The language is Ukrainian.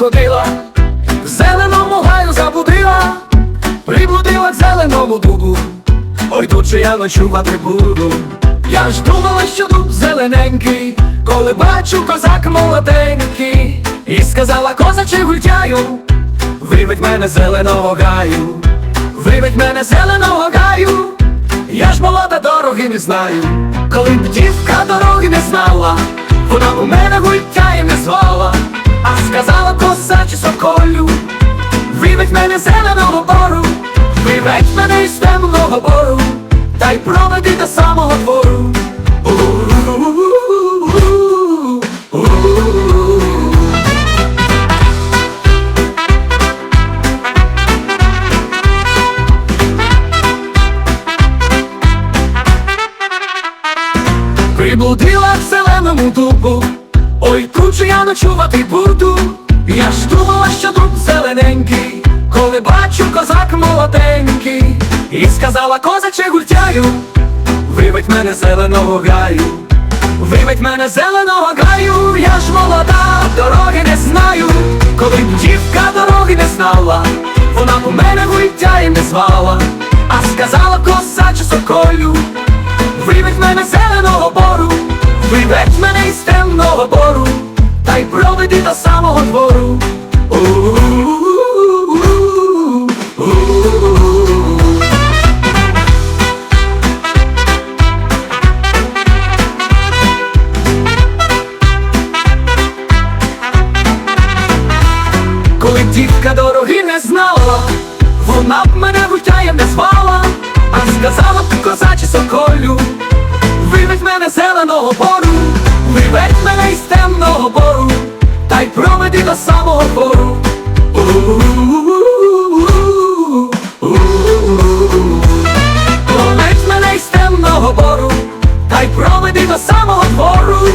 ходила, в зеленому гаю забудила, приблудила к зеленому дубу. Ой, тут же я ночувати буду. Я ж думала, що дуб зелененький, коли бачу козак молоденький, і сказала козаче гультяю, виведь мене зеленого гаю, виведь мене зеленого гаю, я ж молода дороги не знаю. Коли б дівка дороги не знала, вона у мене гультяєм не звала, з зеленого бору, виведь мене із темного бору, та й проведи до самого двору. Приблудила в зеленому дубу, ой, тут же я ночувати буду. Я ж думала, що дуб зелененький, коли бачу козак молоденький, і сказала козаче гультяю, виведь мене зеленого гаю, виведь мене зеленого гаю, я ж молода, дороги не знаю, коли б дівка дороги не знала, вона б у мене гультяєм не звала, а сказала козаче соколю. Виведь мене зеленого бору, виведь мене із темного бору, та й проведи до самого двору. Дівка дороги не знала, вона б мене гультяєм не звала, а сказала б козачі соколю, виведь мене зеленого бору, виведь мене із темного бору, та й проведи до самого бору. Проведь мене із темного бору, та й проведи до самого двору.